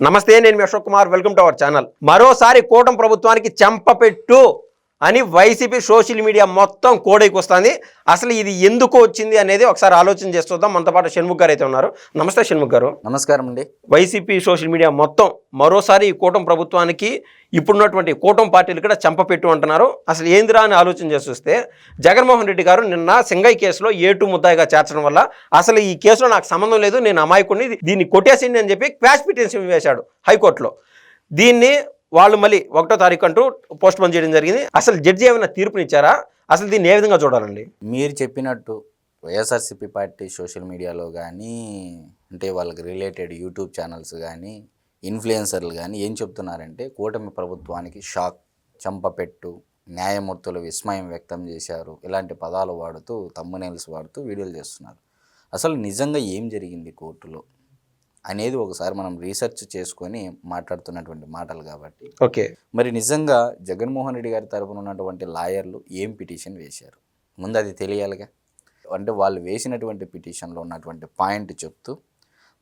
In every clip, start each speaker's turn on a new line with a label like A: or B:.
A: నమస్తే నేను మీ Ashok Kumar. Welcome to our channel. మరోసారి కూటమి ప్రభుత్వానికి చెంపపెట్టు అని వైసీపీ సోషల్ మీడియా మొత్తం కోడైకి వస్తుంది. అసలు ఇది ఎందుకు వచ్చింది అనేది ఒకసారి ఆలోచన చేస్తుందాం మనతో పాటు షణ్ముఖ్ గారు అయితే ఉన్నారు. నమస్తే షణ్ముఖ్ గారు.
B: నమస్కారం అండి.
A: వైసీపీ సోషల్ మీడియా మొత్తం మరోసారి ఈ కూటమి ప్రభుత్వానికి ఇప్పుడున్నటువంటి కూటమి పార్టీలు కూడా చెంపపెట్టు అంటున్నారు. అసలు ఏందిరా అని ఆలోచన చేసి చూస్తే జగన్మోహన్ రెడ్డి గారు నిన్న సింగై కేసులో ఏటు ముద్దాయిగా చేర్చడం వల్ల అసలు ఈ కేసులో నాకు సంబంధం లేదు నేను అమాయకుడిని దీన్ని కొట్టేసింది అని చెప్పి క్వాష్ పిటిషన్ వేశాడు హైకోర్టులో. దీన్ని వాళ్ళు మళ్ళీ ఒకటో తారీఖు అంటూ పోస్ట్ పోన్ చేయడం జరిగింది. అసలు జడ్జి ఏమైనా తీర్పునిచ్చారా? అసలు దీన్ని ఏ విధంగా చూడాలండి?
B: మీరు చెప్పినట్టు వైఎస్ఆర్సీపీ పార్టీ సోషల్ మీడియాలో కానీ అంటే వాళ్ళకి రిలేటెడ్ యూట్యూబ్ ఛానల్స్ కానీ ఇన్ఫ్లుయెన్సర్లు కానీ ఏం చెప్తున్నారంటే కూటమి ప్రభుత్వానికి షాక్ చంపపెట్టు న్యాయమూర్తులు విస్మయం వ్యక్తం చేశారు ఇలాంటి పదాలు వాడుతూ తమ్మునేల్స్ వాడుతూ వీడియోలు చేస్తున్నారు. అసలు నిజంగా ఏం జరిగింది కోర్టులో? అనేది ఒకసారి మనం రీసెర్చ్ చేసుకొని మాట్లాడుతున్నటువంటి మాటలు కాబట్టి.
A: ఓకే.
B: మరి నిజంగా జగన్మోహన్ రెడ్డి గారి తరపున ఉన్నటువంటి లాయర్లు ఏం పిటిషన్ వేశారు? ముందు అది తెలియాలిగా. అంటే వాళ్ళు వేసినటువంటి పిటిషన్లో ఉన్నటువంటి పాయింట్ చెప్తూ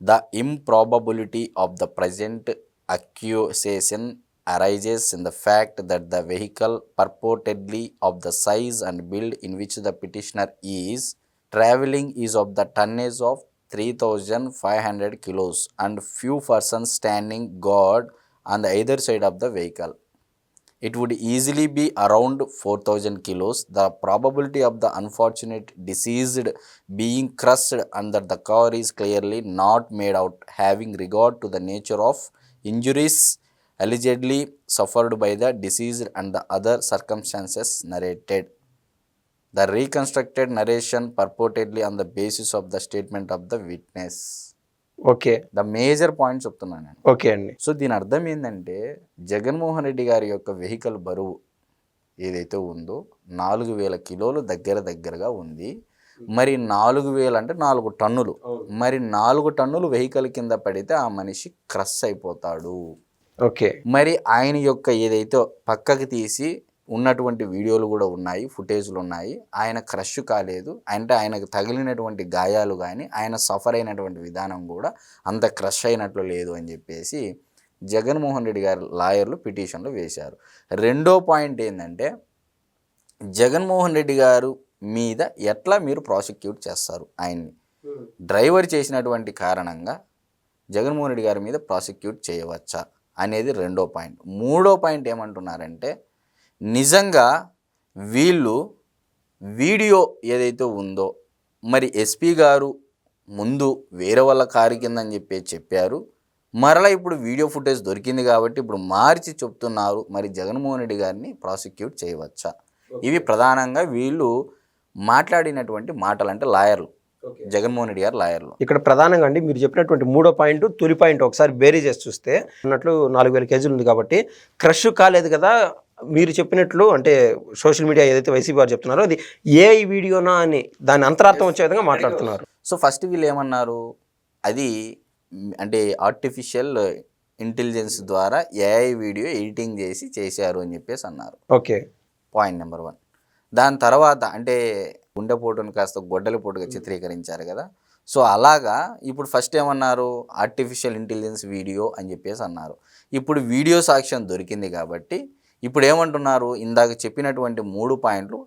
B: the improbability of the present accusation arises in the fact that the vehicle purportedly of the size and build in which the petitioner is travelling is of the tonnage of 3500 kilos and few persons standing guard on the either side of the vehicle. It would easily be around 4000 kilos. The probability of the unfortunate deceased being crushed under the car is clearly not made out having regard to the nature of injuries allegedly suffered by the deceased and the other circumstances narrated. The reconstructed narration purportedly on the basis of the statement of the witness.
A: Okay
B: the major point చెప్తున్నాను నేను.
A: Okay అండి.
B: So దీని అర్థం ఏంటంటే జగన్మోహన్ రెడ్డి గారి యొక్క vehicle బరువు ఏదైతే ఉందో నాలుగు వేల కిలోలు దగ్గర దగ్గరగా ఉంది. మరి నాలుగు వేలు అంటే నాలుగు టన్నులు. మరి నాలుగు టన్నులు వెహికల్ కింద పడితే ఆ మనిషి క్రష్ అయిపోతాడు.
A: ఓకే
B: మరి ఆయన యొక్క ఏదైతే పక్కకి తీసి ఉన్నటువంటి వీడియోలు కూడా ఉన్నాయి ఫుటేజ్లు ఉన్నాయి. ఆయన క్రష్ కాలేదు. అంటే ఆయనకు తగిలినటువంటి గాయాలు కానీ ఆయన సఫర్ అయినటువంటి విధానం కూడా అంత క్రష్ అయినట్లు లేదు అని చెప్పేసి జగన్మోహన్ రెడ్డి గారు లాయర్లు పిటిషన్లు వేశారు. రెండో పాయింట్ ఏంటంటే జగన్మోహన్ రెడ్డి గారు మీద ఎట్లా మీరు ప్రాసిక్యూట్ చేస్తారు ఆయన్ని? డ్రైవర్ చేసినటువంటి కారణంగా జగన్మోహన్ రెడ్డి గారి మీద ప్రాసిక్యూట్ చేయవచ్చా? అనేది రెండో పాయింట్ మూడో పాయింట్ ఏమంటున్నారంటే నిజంగా వీళ్ళు వీడియో ఏదైతే ఉందో మరి ఎస్పీ గారు ముందు వేరే వాళ్ళ కారు కిందని చెప్పి చెప్పారు. మరలా ఇప్పుడు వీడియో ఫుటేజ్ దొరికింది కాబట్టి ఇప్పుడు మార్చి చెప్తున్నారు. మరి జగన్మోహన్ రెడ్డి గారిని ప్రాసిక్యూట్ చేయవచ్చా? ఇవి ప్రధానంగా వీళ్ళు మాట్లాడినటువంటి మాటలు అంటే లాయర్లు జగన్మోహన్ రెడ్డి గారు లాయర్లు.
A: ఇక్కడ ప్రధానంగా అండి మీరు చెప్పినటువంటి మూడో పాయింట్ తొలి పాయింట్ ఒకసారి బేరీ చేసి చూస్తే అన్నట్లు నాలుగు వేల కేజీలు ఉంది కాబట్టి క్రష్ కాలేదు కదా మీరు చెప్పినట్లు అంటే సోషల్ మీడియా ఏదైతే వైసీపీ వారు చెప్తున్నారో అది ఏ వీడియోనా అని దాని అంతరార్థం వచ్చే విధంగా మాట్లాడుతున్నారు.
B: సో ఫస్ట్ వీళ్ళు ఏమన్నారు? అది అంటే ఆర్టిఫిషియల్ ఇంటెలిజెన్స్ ద్వారా ఏఐ వీడియో ఎడిటింగ్ చేసి చేశారు అని చెప్పేసి అన్నారు.
A: ఓకే.
B: పాయింట్ నెంబర్ వన్ దాని తర్వాత అంటే గుండెపోటును కాస్త గొడ్డలిపోటుగా చిత్రీకరించారు కదా. సో అలాగా ఇప్పుడు ఫస్ట్ ఏమన్నారు? ఆర్టిఫిషియల్ ఇంటెలిజెన్స్ వీడియో అని చెప్పేసి అన్నారు. ఇప్పుడు వీడియో సాక్ష్యం దొరికింది కాబట్టి ఇప్పుడు ఏమంటున్నారు ఇందాక చెప్పినటువంటి మూడు పాయింట్లు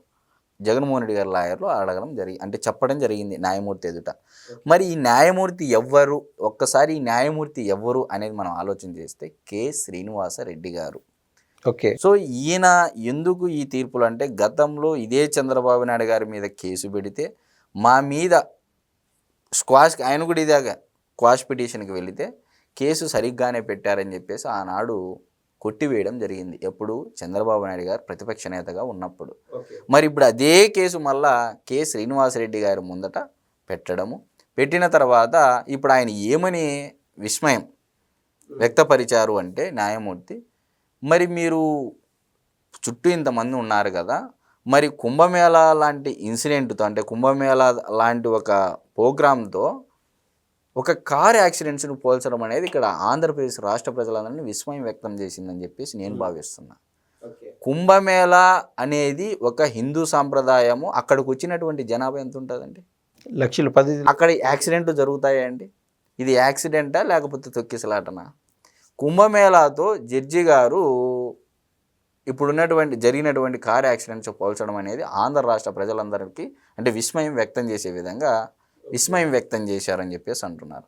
B: జగన్మోహన్ రెడ్డి గారి లాయర్లు అడగడం జరిగి అంటే చెప్పడం జరిగింది న్యాయమూర్తి ఎదుట. మరి ఈ న్యాయమూర్తి ఎవ్వరు? ఒక్కసారి ఈ న్యాయమూర్తి ఎవ్వరు అనేది మనం ఆలోచన చేస్తే కె. శ్రీనివాస రెడ్డి గారు.
A: ఓకే.
B: సో ఈయన ఎందుకు ఈ తీర్పులు అంటే గతంలో ఇదే చంద్రబాబు నాయుడు గారి మీద కేసు పెడితే మా మీద స్క్వాష్ ఆయన కూడా ఇదాగా క్వాష్ పిటిషన్కి వెళితే కేసు సరిగ్గానే పెట్టారని చెప్పేసి ఆనాడు కొట్టివేయడం జరిగింది. ఎప్పుడు? చంద్రబాబు నాయుడు గారు ప్రతిపక్ష నేతగా ఉన్నప్పుడు. మరి ఇప్పుడు అదే కేసు మళ్ళా కె. శ్రీనివాసరెడ్డి గారి ముందట పెట్టడము. పెట్టిన తర్వాత ఇప్పుడు ఆయన ఏమని విస్మయం వ్యక్తపరిచారు అంటే న్యాయమూర్తి మరి మీరు చుట్టూ ఇంతమంది ఉన్నారు కదా మరి కుంభమేళా లాంటి ఇన్సిడెంట్తో అంటే కుంభమేళా లాంటి ఒక ప్రోగ్రామ్తో ఒక కార్ యాక్సిడెంట్స్ని పోల్చడం అనేది ఇక్కడ ఆంధ్రప్రదేశ్ రాష్ట్ర ప్రజలందరినీ విస్మయం వ్యక్తం చేసిందని చెప్పేసి నేను భావిస్తున్నా. కుంభమేళా అనేది ఒక హిందూ సాంప్రదాయము. అక్కడికి వచ్చినటువంటి జనాభా ఎంత ఉంటుందండి?
A: లక్షలు పది
B: అక్కడ యాక్సిడెంట్ జరుగుతాయా అండి ఇది యాక్సిడెంటా లేకపోతే తొక్కిసలాటనా? కుంభమేళాతో జడ్జి గారు ఇప్పుడున్నటువంటి జరిగినటువంటి కార్ యాక్సిడెంట్స్ పోల్చడం అనేది ఆంధ్ర రాష్ట్ర ప్రజలందరికీ అంటే విస్మయం వ్యక్తం చేసే విధంగా విస్మయం వ్యక్తం చేశారని చెప్పేసి అంటున్నారు.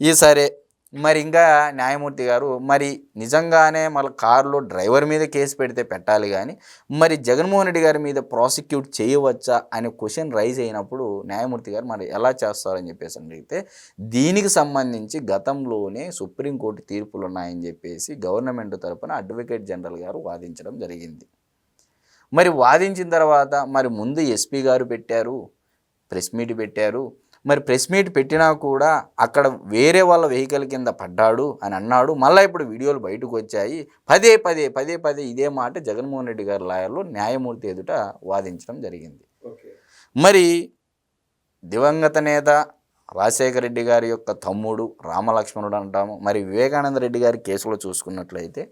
B: ఈ సరే మరి ఇంకా న్యాయమూర్తి గారు మరి నిజంగానే మళ్ళీ కారులో డ్రైవర్ మీద కేసు పెడితే పెట్టాలి కానీ మరి జగన్మోహన్ రెడ్డి గారి మీద ప్రాసిక్యూట్ చేయవచ్చా అనే క్వశ్చన్ రైజ్ అయినప్పుడు న్యాయమూర్తి గారు మరి ఎలా చేస్తారని చెప్పేసి అడిగితే దీనికి సంబంధించి గతంలోనే సుప్రీంకోర్టు తీర్పులు ఉన్నాయని చెప్పేసి గవర్నమెంట్ తరపున అడ్వకేట్ జనరల్ గారు వాదించడం జరిగింది. మరి వాదించిన తర్వాత మరి ముందు ఎస్పీ గారు పెట్టారు ప్రెస్ మీట్ పెట్టారు మరి ప్రెస్ మీట్ పెట్టినా కూడా అక్కడ వేరే వాళ్ళ వెహికల్ కింద పడ్డాడు అని అన్నాడు. మళ్ళీ ఇప్పుడు వీడియోలు బయటకు వచ్చాయి. పదే పదే పదే పదే ఇదే మాట జగన్మోహన్ రెడ్డి గారి లాయర్లు న్యాయమూర్తి ఎదుట వాదించడం జరిగింది. మరి దివంగత నేత రాజశేఖర రెడ్డి గారి యొక్క తమ్ముడు రామలక్ష్మణుడు అంటాము. మరి వివేకానంద రెడ్డి గారి కేసులో చూసుకున్నట్లయితే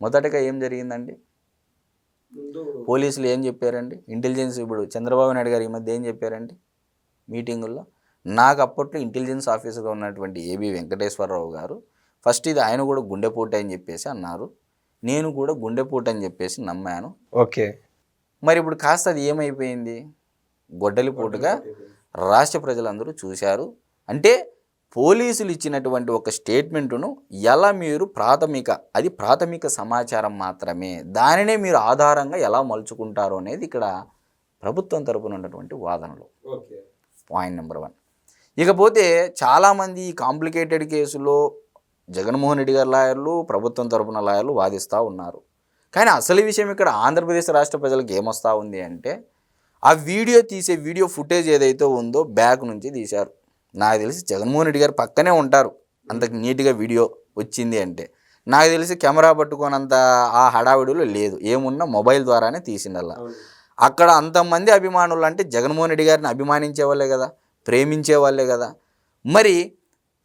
B: మొదటగా ఏం జరిగిందండి? పోలీసులు ఏం చెప్పారండి? ఇంటెలిజెన్స్ ఇప్పుడు చంద్రబాబు నాయుడు గారు ఈ మధ్య ఏం చెప్పారండి? మీటింగుల్లో నాకు అప్పట్లో ఇంటెలిజెన్స్ ఆఫీసర్గా ఉన్నటువంటి ఏబి వెంకటేశ్వరరావు గారు ఫస్ట్ ఇది ఆయన కూడా గుండెపోటు అని చెప్పేసి అన్నారు. నేను కూడా గుండెపోటు అని చెప్పేసి నమ్మాను.
A: ఓకే.
B: మరి ఇప్పుడు కాస్త అది ఏమైపోయింది? గొడ్డలిపోటుగా రాష్ట్ర ప్రజలందరూ చూశారు. అంటే పోలీసులు ఇచ్చినటువంటి ఒక స్టేట్మెంటును ఎలా మీరు ప్రాథమిక అది ప్రాథమిక సమాచారం మాత్రమే దానినే మీరు ఆధారంగా ఎలా మలుచుకుంటారు అనేది ఇక్కడ ప్రభుత్వం తరపున ఉన్నటువంటి వాదనలు. పాయింట్ నెంబర్ వన్ ఇకపోతే చాలామంది ఈ కాంప్లికేటెడ్ కేసులో జగన్మోహన్ రెడ్డి గారి లాయర్లు ప్రభుత్వం తరపున లాయర్లు వాదిస్తూ ఉన్నారు. కానీ అసలు విషయం ఇక్కడ ఆంధ్రప్రదేశ్ రాష్ట్ర ప్రజలకు ఏమొస్తా ఉంది అంటే ఆ వీడియో తీసే వీడియో ఫుటేజ్ ఏదైతే ఉందో బ్యాక్ నుంచి తీశారు. నాకు తెలిసి జగన్మోహన్ రెడ్డి గారు పక్కనే ఉంటారు. అంత నీట్గా వీడియో వచ్చింది అంటే. నాకు తెలిసి కెమెరా పట్టుకోనంత ఆ హడావిడిలో లేదు. ఏమున్నా మొబైల్ ద్వారానే తీసిండల్లా అక్కడ అంతమంది అభిమానులు అంటే జగన్మోహన్ రెడ్డి గారిని అభిమానించే వాళ్ళే కదా. ప్రేమించే వాళ్ళే కదా. మరి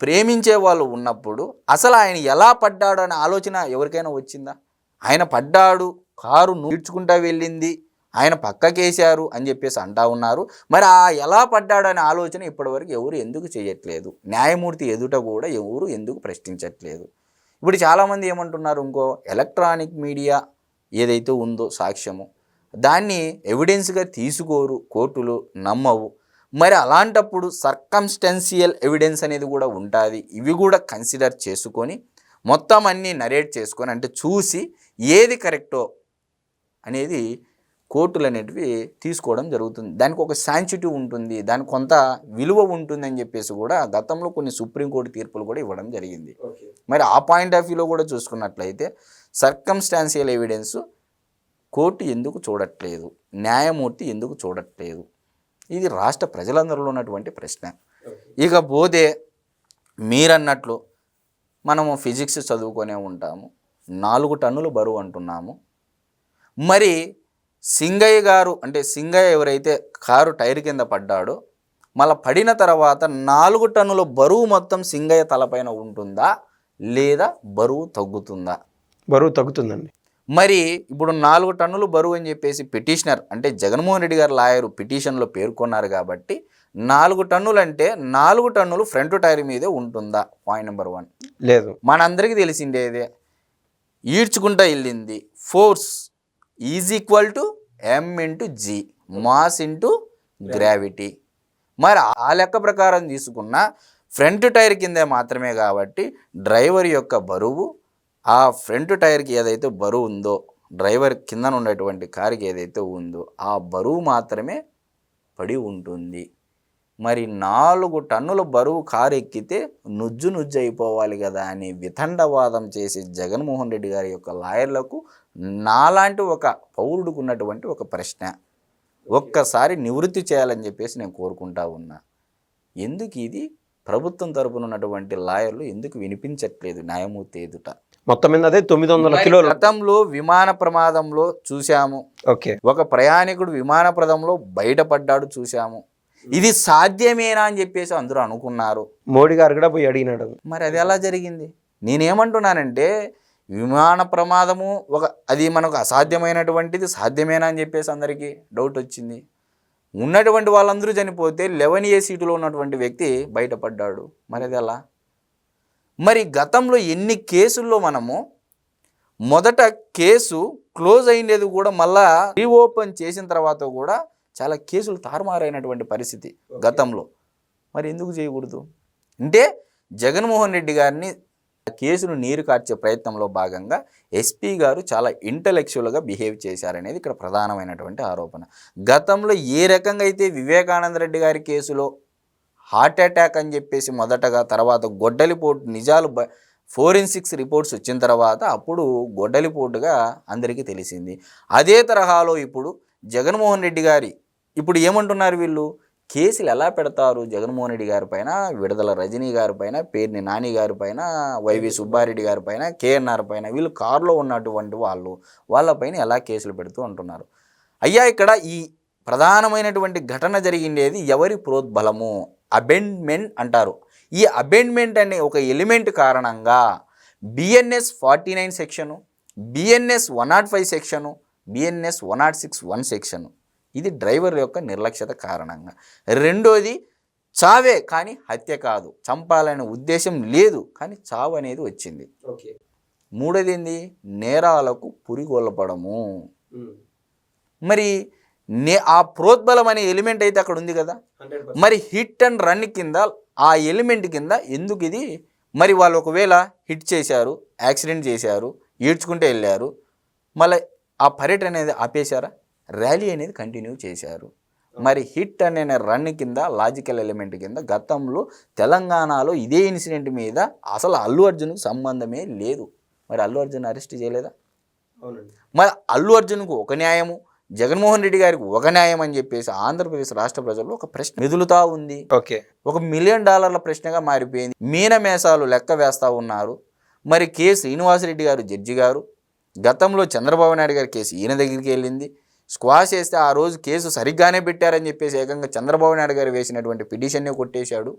B: ప్రేమించే వాళ్ళు ఉన్నప్పుడు అసలు ఆయన ఎలా పడ్డాడు అనే ఆలోచన ఎవరికైనా వచ్చిందా? ఆయన పడ్డాడు కారు నూడ్చుకుంటా వెళ్ళింది ఆయన పక్కకేశారు అని చెప్పేసి అంటా ఉన్నారు. మరి ఆ ఎలా పడ్డాడు అనే ఆలోచన ఇప్పటివరకు ఎవరు ఎందుకు చేయట్లేదు? న్యాయమూర్తి ఎదుట కూడా ఎవరు ఎందుకు ప్రశ్నించట్లేదు? ఇప్పుడు చాలామంది ఏమంటున్నారు ఇంకో ఎలక్ట్రానిక్ మీడియా ఏదైతే ఉందో సాక్ష్యము దాన్ని ఎవిడెన్స్గా తీసుకోరు కోర్టులు నమ్మవు. మరి అలాంటప్పుడు సర్కమ్స్టెన్షియల్ ఎవిడెన్స్ అనేది కూడా ఉంటుంది. ఇవి కూడా కన్సిడర్ చేసుకొని మొత్తం అన్నీ నరేట్ చేసుకొని అంటే చూసి ఏది కరెక్టో అనేది కోర్టులు అనేటివి తీసుకోవడం జరుగుతుంది. దానికి ఒక శాంచిటివ్ ఉంటుంది. దానికి కొంత విలువ ఉంటుంది అని చెప్పేసి కూడా గతంలో కొన్ని సుప్రీంకోర్టు తీర్పులు కూడా ఇవ్వడం జరిగింది. మరి ఆ పాయింట్ ఆఫ్ వ్యూలో కూడా చూసుకున్నట్లయితే సర్కమ్స్టాన్షియల్ ఎవిడెన్స్ కోర్టు ఎందుకు చూడట్లేదు? న్యాయమూర్తి ఎందుకు చూడట్లేదు? ఇది రాష్ట్ర ప్రజలందరిలో ఉన్నటువంటి ప్రశ్న. ఇకపోతే మీరన్నట్లు మనము ఫిజిక్స్ చదువుకొనే ఉంటాము. నాలుగు టన్నులు బరువు అంటున్నాము. మరి సింగయ్య గారు అంటే సింగయ్య ఎవరైతే కారు టైర్ కింద పడ్డాడో మళ్ళీ పడిన తర్వాత నాలుగు టన్నుల బరువు మొత్తం సింగయ్య తలపైన ఉంటుందా? లేదా బరువు తగ్గుతుందా?
A: బరువు తగ్గుతుందండి.
B: మరి ఇప్పుడు నాలుగు టన్నులు బరువు అని చెప్పేసి పిటిషనర్ అంటే జగన్మోహన్ రెడ్డి గారు లాయరు పిటిషన్లో పేర్కొన్నారు కాబట్టి నాలుగు టన్నులు అంటే నాలుగు టన్నులు ఫ్రంట్ టైర్ మీదే ఉంటుందా? పాయింట్ నెంబర్ వన్
A: లేదు.
B: మనందరికీ తెలిసిండేదే ఈడ్చుకుంటా వెళ్ళింది. Force is equal to M into G mass into gravity మరి ఆ లెక్క ప్రకారం తీసుకున్న ఫ్రంట్ టైర్ కిందే మాత్రమే కాబట్టి డ్రైవర్ యొక్క బరువు ఆ ఫ్రంట్ టైర్కి ఏదైతే బరువు ఉందో డ్రైవర్ కింద ఉండేటువంటి కారుకి ఏదైతే ఉందో ఆ బరువు మాత్రమే పడి ఉంటుంది. మరి నాలుగు టన్నుల బరువు కారు ఎక్కితే నుజ్జు నుజ్జు అయిపోవాలి కదా అని వితండవాదం చేసి జగన్మోహన్ రెడ్డి గారి యొక్క లాయర్లకు నాలాంటి ఒక పౌరుడికి ఉన్నటువంటి ఒక ప్రశ్న. ఒక్కసారి నివృత్తి చేయాలని చెప్పేసి నేను కోరుకుంటా ఉన్నా. ఎందుకు ఇది? ప్రభుత్వం తరపున ఉన్నటువంటి లాయర్లు ఎందుకు వినిపించట్లేదు న్యాయమూర్తి ఎదుట?
A: మొత్తం మీద అదే తొమ్మిది వందల కిలోలు.
B: గతంలో విమాన ప్రమాదంలో చూశాము.
A: ఓకే.
B: ఒక ప్రయాణికుడు విమాన ప్రదంలో బయటపడ్డాడు చూశాము. ఇది సాధ్యమేనా అని చెప్పేసి అందరూ అనుకున్నారు.
A: మోడీ గారు కూడా పోయి అడిగినాడు.
B: మరి అది ఎలా జరిగింది? నేనేమంటున్నానంటే విమాన ప్రమాదము ఒక అది మనకు అసాధ్యమైనటువంటిది సాధ్యమేనా అని చెప్పేసి అందరికీ డౌట్ వచ్చింది. ఉన్నటువంటి వాళ్ళందరూ చనిపోతే లెవెన్ ఏ సీటులో ఉన్నటువంటి వ్యక్తి బయటపడ్డాడు. మరి అది ఎలా? మరి గతంలో ఎన్ని కేసుల్లో మనము మొదట కేసు క్లోజ్ అయినది కూడా మళ్ళా రీఓపెన్ చేసిన తర్వాత కూడా చాలా కేసులు తారుమారైనటువంటి పరిస్థితి గతంలో. మరి ఎందుకు చేయకూడదు? అంటే జగన్మోహన్ రెడ్డి గారిని కేసును నీరు కార్చే ప్రయత్నంలో భాగంగా ఎస్పీ గారు చాలా ఇంటలెక్చువల్గా బిహేవ్ చేశారనేది ఇక్కడ ప్రధానమైనటువంటి ఆరోపణ. గతంలో ఏ రకంగా అయితే వివేకానంద రెడ్డి గారి కేసులో హార్ట్ అటాక్ అని చెప్పేసి మొదటగా తర్వాత గొడ్డలిపోటు నిజాలు బ ఫోరెన్సిక్స్ రిపోర్ట్స్ వచ్చిన తర్వాత అప్పుడు గొడ్డలిపోటుగా అందరికీ తెలిసింది. అదే తరహాలో ఇప్పుడు జగన్మోహన్ రెడ్డి గారి ఇప్పుడు ఏమంటున్నారు వీళ్ళు? కేసులు ఎలా పెడతారు? జగన్మోహన్ రెడ్డి గారి పైన విడుదల రజనీ గారి పైన పేర్ని నాని గారి పైన వైవి సుబ్బారెడ్డి గారి పైన కేఎన్ఆర్ పైన వీళ్ళు కారులో ఉన్నటువంటి వాళ్ళు వాళ్ళపైన ఎలా కేసులు పెడుతూ అంటున్నారు అయ్యా ఇక్కడ ఈ ప్రధానమైనటువంటి ఘటన జరిగిండేది ఎవరి ప్రోద్బలము? అబెండ్మెంట్ అంటారు. ఈ అబెండ్మెంట్ అనే ఒక ఎలిమెంట్ కారణంగా BNS forty nine section BNS one not five section BNS one not six one section ఇది డ్రైవర్ యొక్క నిర్లక్ష్యత కారణంగా. రెండోది చావే కానీ హత్య కాదు. చంపాలనే ఉద్దేశం లేదు కానీ చావు అనేది వచ్చింది. మూడోది ఏంది నేరాలకు పురిగొల్పడము. మరి నే ఆ ప్రోద్బలం అనే ఎలిమెంట్ అయితే అక్కడ ఉంది కదా? మరి హిట్ అండ్ రన్ కింద ఆ ఎలిమెంట్ కింద ఎందుకు ఇది? మరి వాళ్ళు ఒకవేళ హిట్ చేశారు యాక్సిడెంట్ చేశారు ఈడ్చుకుంటే వెళ్ళారు మళ్ళీ ఆ పర్యటన అనేది ఆపేశారా? ర్యాలీ అనేది కంటిన్యూ చేశారు. మరి హిట్ అనే రన్ కింద లాజికల్ ఎలిమెంట్ కింద గతంలో తెలంగాణలో ఇదే ఇన్సిడెంట్ మీద అసలు అల్లు అర్జున్కు సంబంధమే లేదు. మరి అల్లు అర్జున్ అరెస్ట్ చేయలేదా? మరి అల్లు అర్జున్కు ఒక న్యాయము జగన్మోహన్ రెడ్డి గారికి ఒక న్యాయం అని చెప్పేసి ఆంధ్రప్రదేశ్ రాష్ట్ర ప్రజల్లో ఒక ప్రశ్న మెదులుతా ఉంది.
A: ఓకే.
B: ఒక మిలియన్ డాలర్ల ప్రశ్నగా మారిపోయింది. మీనమేసాలు లెక్క వేస్తూ ఉన్నారు. మరి కె శ్రీనివాసరెడ్డి గారు జడ్జి గారు గతంలో చంద్రబాబు నాయుడు గారి కేసు ఈయన దగ్గరికి వెళ్ళింది. స్క్వాష్ చేస్తే ఆ రోజు కేసు సరిగ్గానే పెట్టారని చెప్పేసి ఏకంగా చంద్రబాబు నాయుడు గారు వేసినటువంటి పిటిషన్ని కొట్టేశాడు.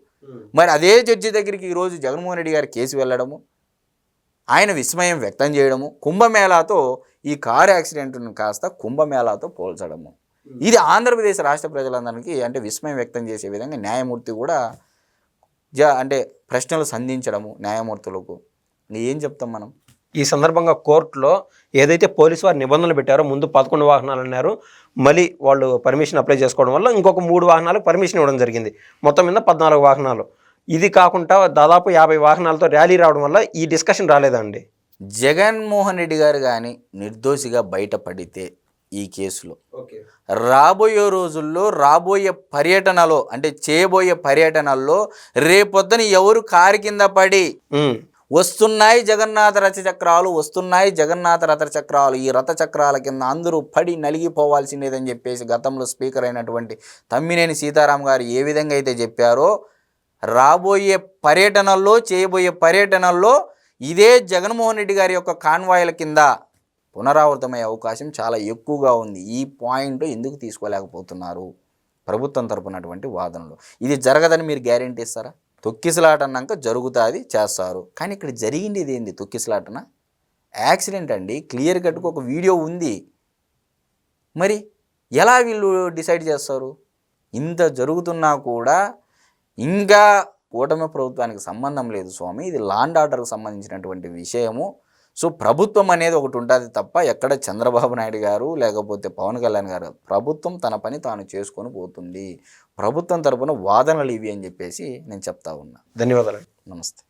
B: మరి అదే జడ్జి దగ్గరికి ఈరోజు జగన్మోహన్ రెడ్డి గారి కేసు వెళ్ళడము ఆయన విస్మయం వ్యక్తం చేయడము కుంభమేళాతో ఈ కారు యాక్సిడెంట్ను కాస్త కుంభమేళాతో పోల్చడము. ఇది ఆంధ్రప్రదేశ్ రాష్ట్ర ప్రజలందరికీ అంటే విస్మయం వ్యక్తం చేసే విధంగా న్యాయమూర్తి కూడా జ అంటే ప్రశ్నలు సంధించడము న్యాయమూర్తులకు. ఏం చెప్తాం మనం?
A: ఈ సందర్భంగా కోర్టులో ఏదైతే పోలీసు వారు నిబంధనలు పెట్టారో ముందు పదకొండు వాహనాలు అన్నారు. మళ్ళీ వాళ్ళు పర్మిషన్ అప్లై చేసుకోవడం వల్ల ఇంకొక మూడు వాహనాలకు పర్మిషన్ ఇవ్వడం జరిగింది. మొత్తం మీద పద్నాలుగు వాహనాలు. ఇది కాకుండా దాదాపు యాభై వాహనాలతో ర్యాలీ రావడం వల్ల ఈ డిస్కషన్ రాలేదండి.
B: జగన్మోహన్ రెడ్డి గారు కానీ నిర్దోషిగా బయటపడితే ఈ కేసులో
A: ఓకే.
B: రాబోయే రోజుల్లో రాబోయే పర్యటనలో అంటే చేయబోయే పర్యటనల్లో రేపొద్దున ఎవరు కారు కింద పడి వస్తున్నాయి జగన్నాథ రథ చక్రాలు వస్తున్నాయి జగన్నాథ రథ చక్రాలు ఈ రథ చక్రాల కింద అందరూ పడి నలిగిపోవాల్సిందేదని చెప్పేసి గతంలో స్పీకర్ అయినటువంటి తమ్మినేని సీతారాం గారు ఏ విధంగా అయితే చెప్పారో రాబోయే పర్యటనల్లో చేయబోయే పర్యటనల్లో ఇదే జగన్మోహన్ రెడ్డి గారి యొక్క కాన్వాయిల కింద పునరావృతమయ్యే అవకాశం చాలా ఎక్కువగా ఉంది. ఈ పాయింట్ ఎందుకు తీసుకోలేకపోతున్నారు? ప్రభుత్వం తరపునటువంటి వాదనలు. ఇది జరగదని మీరు గ్యారెంటీ ఇస్తారా? తొక్కిసలాట అన్నాక జరుగుతుంది చేస్తారు. కానీ ఇక్కడ జరిగింది ఏంది తొక్కిసలాటన? యాక్సిడెంట్ అండి. క్లియర్ కట్కు ఒక వీడియో ఉంది. మరి ఎలా వీళ్ళు డిసైడ్ చేస్తారు? ఇంత జరుగుతున్నా కూడా ఇంకా కూటమి ప్రభుత్వానికి సంబంధం లేదు స్వామి. ఇది లాండ్ ఆర్డర్కి సంబంధించినటువంటి విషయము. సో ప్రభుత్వం అనేది ఒకటి ఉంటుంది తప్ప ఎక్కడ చంద్రబాబు నాయుడు గారు లేకపోతే పవన్ కళ్యాణ్ గారు ప్రభుత్వం తన పని తాను చేసుకొని పోతుంది. ప్రభుత్వం తరపున వాదనలు ఇవి అని చెప్పేసి నేను చెప్తా ఉన్నా.
A: ధన్యవాదాలు.
B: నమస్తే.